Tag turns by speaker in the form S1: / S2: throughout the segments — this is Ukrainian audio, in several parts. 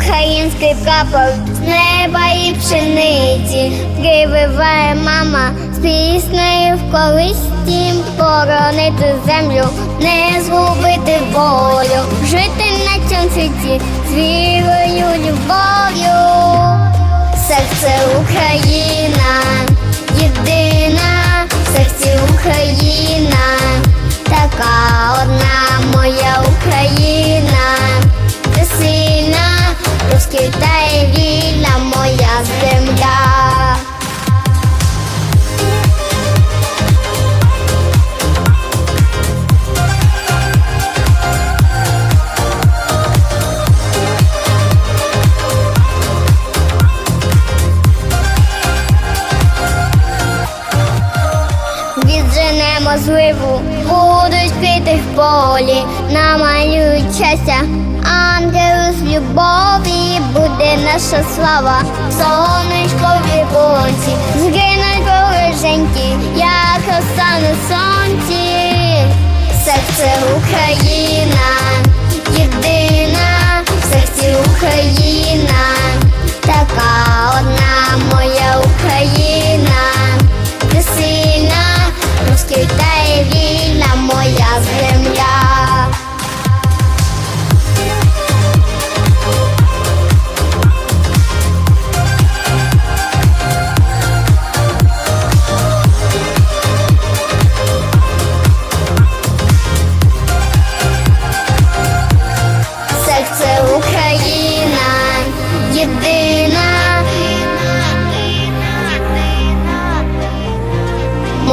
S1: український прапор з неба і пшениці, прививає мама з піснею в колисті, боронити землю, не згубити волю, жити на цьому світі з вірою, любов'ю. Серце Україна, зливу, будуть квіти в полі, намалюють щастя, ангелу з любові, буде наша слава, сонечкові боці, згинуть колеженьки, як роса на сонці, серце Україна,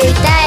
S1: 길 따라